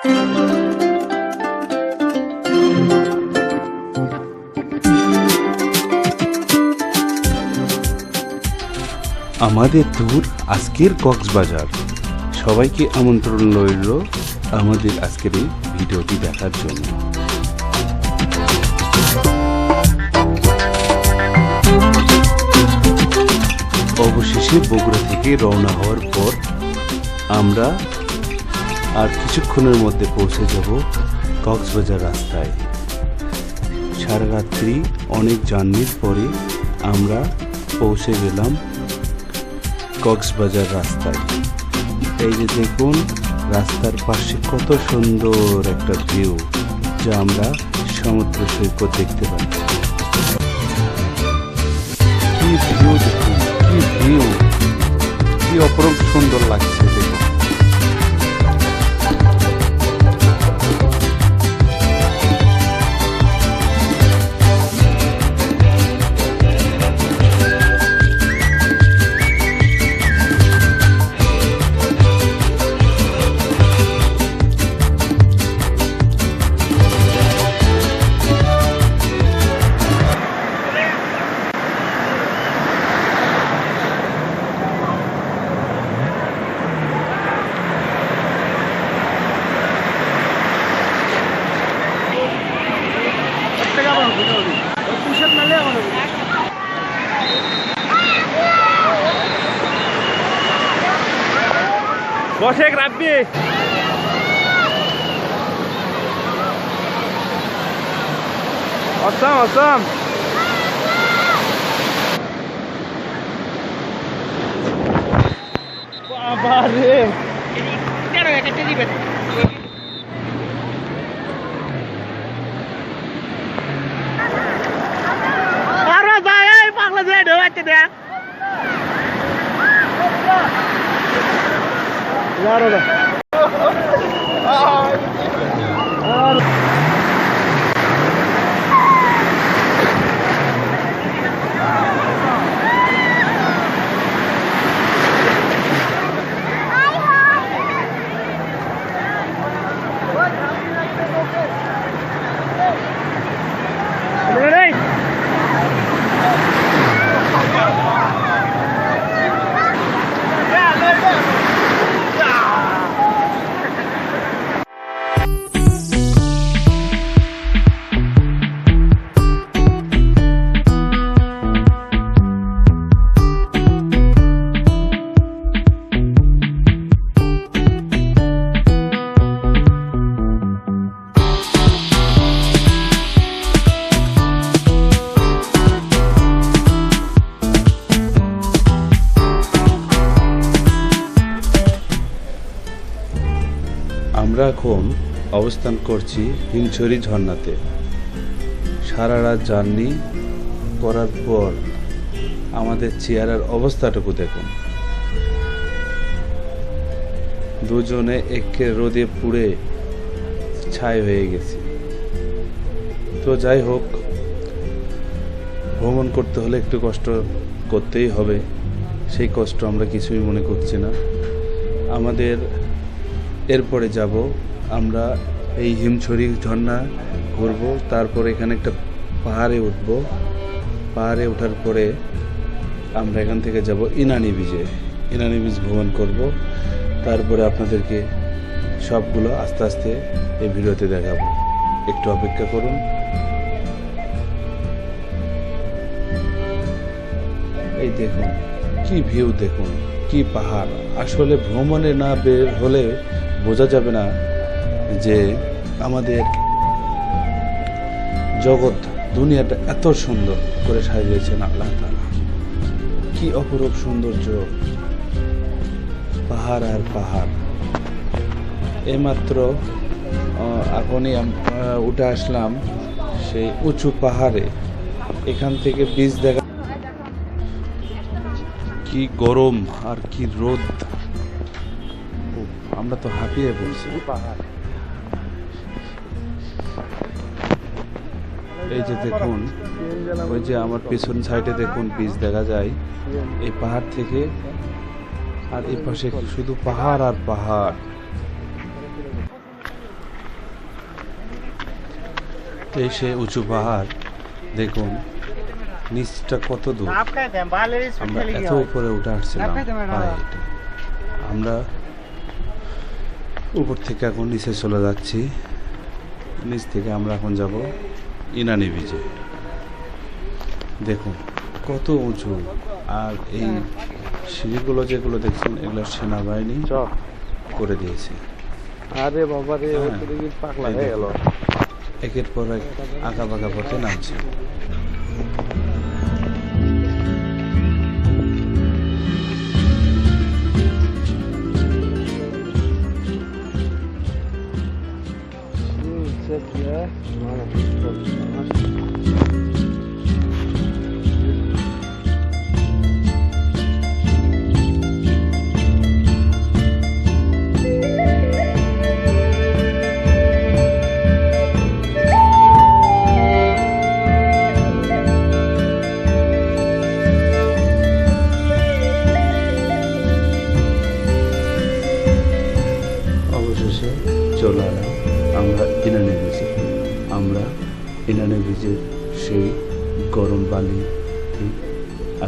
আমাদের ট্যুর আজকের কক্সবাজার। সবাইকে আমন্ত্রণ রইল আমাদের আজকের এই ভিডিওটি দেখার জন্য। অবশেষে বগুড়া থেকে রওনা হওয়ার পর আমরা আর কিছুক্ষণের মধ্যে পৌঁছে যাব কক্সবাজার রাস্তায়। সারা রাত্রি অনেক জার্নির পরে আমরা পৌঁছে গেলাম কক্সবাজার রাস্তায়। এই যে দেখুন, রাস্তার পাশে কত সুন্দর একটা ভিউ যা আমরা সমুদ্র সৈকত দেখতে পাই কি ভিউ দেখুন, কি ভিউ কি অপরূপ বসে রাখবি অসম অসম বাবা রে আরে ভাই এই পাগলা দিয়ে ঢোকাচ্ছে দেখ Claro, আমরা এখন অবস্থান করছি হিমছড়ি ঝর্ণাতে। সারা রাত জার্নি করার পর আমাদের চেয়ারের অবস্থাটুকু দেখুন। দুজনে একে রোদে পুড়ে ছাই হয়ে গেছি। তো যাই হোক, ভ্রমণ করতে হলে একটু কষ্ট করতেই হবে। সেই কষ্ট আমরা কিছুই মনে করছি না। আমাদের এরপরে যাব, আমরা এই হিমছড়ি ঝর্ণা ঘুরবো, তারপর এখানে একটা পাহাড়ে উঠব। পাহাড়ে ওঠার পরে আমরা এখান থেকে যাব ইনানি বীজে ইনানি বীজ ভ্রমণ করব। তারপরে আপনাদেরকে সবগুলো আস্তে আস্তে এই ভিডিওতে দেখাবো। একটু অপেক্ষা করুন। এই দেখুন, কি ভিউ দেখুন। কি পাহাড়? আসলে ভ্রমণে না বের হলে বোঝা যাবে না যে আমাদের জগৎ, দুনিয়াটা এত সুন্দর করে সাজিয়েছেন আল্লাহ তাআলা। কি অপরূপ সৌন্দর্য। পাহাড় আর পাহাড়। এইমাত্র এখনই উঠে আসলাম সেই উঁচু পাহাড়ে। এখান থেকে বীজ দেখা কি গরম আর কি রোদ। আমরা তো হাঁপিয়ে পড়ছি। এই যে দেখুন, ওই যে আমার পিছন সাইডে দেখুন বীজ দেখা যায়। এই পাহাড় থেকে আর এই পাশে শুধু পাহাড় আর পাহাড়। এই সে উঁচু পাহাড়, দেখুন। নিচটা কত দূর? আমরা এত উপরে উঠে আসছিলাম। আমরা উপর থেকে এখন নিচে চলে যাচ্ছি। নিচ থেকে আমরা এখন যাব ইনানি বিজে দেখুন কত উঁচু। আর এই সিঁড়িগুলো যেগুলো দেখছেন এগুলো সেনাবাহিনী করে দিয়েছে। আরে বাবা রে হ্যাঁ। পাগলা হয়ে গেল। একের পর এক আঁকা পাকা পথে নামছে। অবশেষে চলে এলাম আমরা ইনানি বিচে আমরা ইনানি ভিজে সেই গরম বালি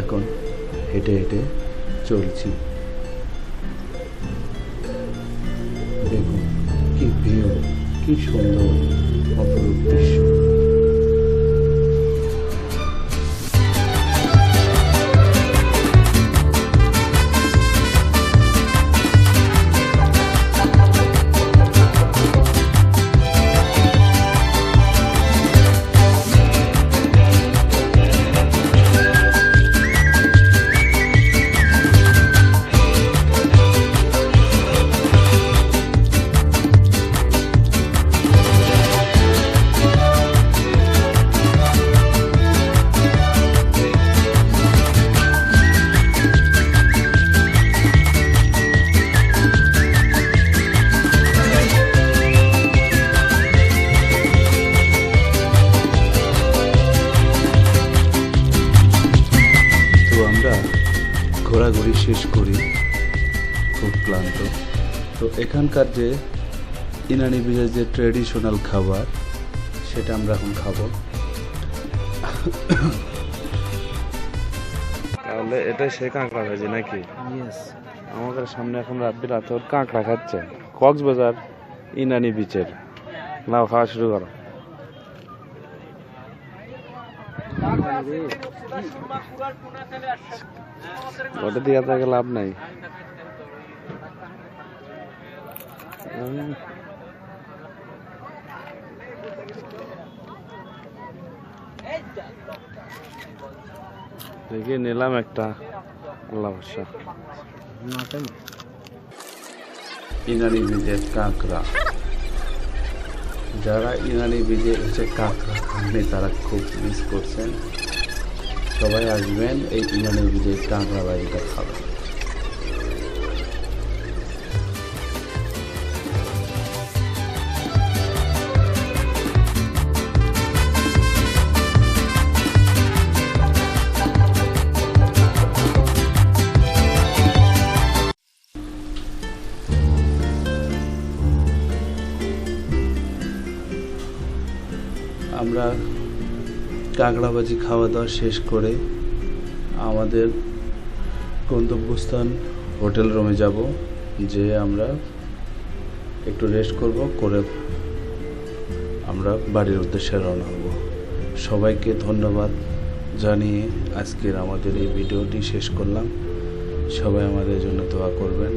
এখন হেঁটে হেঁটে চলছি। দেখুন কি ভিউ, কি সুন্দর, অপরূপ ঘোরাঘুরি শেষ করি খুব ক্লান্ত। তো এখানকার যে ইনানি বিচের যে ট্রেডিশনাল খাবার সেটা আমরা এখন খাব। তাহলে এটা সে কাঁকড়া ভাজি নাকি? আমাদের সামনে এখন রাত বিরাত ওর কাঁকড়া খাচ্ছে। কক্সবাজার ইনানি বিচের। নাও খাওয়া শুরু করো। ওটা দিয়ে থাকে লাভ নাই। দেখি নিলাম একটা আল্লাহ ভরসা। ইনানি বীজের কাঁকড়া। যারা ইনানি বীজে হচ্ছে কাঁকড়া খাননি, তারা খুব মিস করছেন। সবাই আসবেন এই ইরানের বিজয় কাঁকড়া বাড়িটা খাবেন কাঁকড়াবাজি খাওয়া দাওয়া শেষ করে আমাদের গন্তব্যস্থান হোটেল রুমে যাব যে আমরা একটু রেস্ট করব, করে আমরা বাড়ির উদ্দেশ্যে রওনা হব। সবাইকে ধন্যবাদ জানিয়ে আজকের আমাদের এই ভিডিওটি শেষ করলাম। সবাই আমাদের জন্য দোয়া করবেন।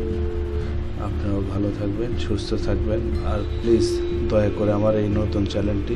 আপনারাও ভালো থাকবেন, সুস্থ থাকবেন। আর প্লিজ দয়া করে আমার এই নতুন চ্যানেলটি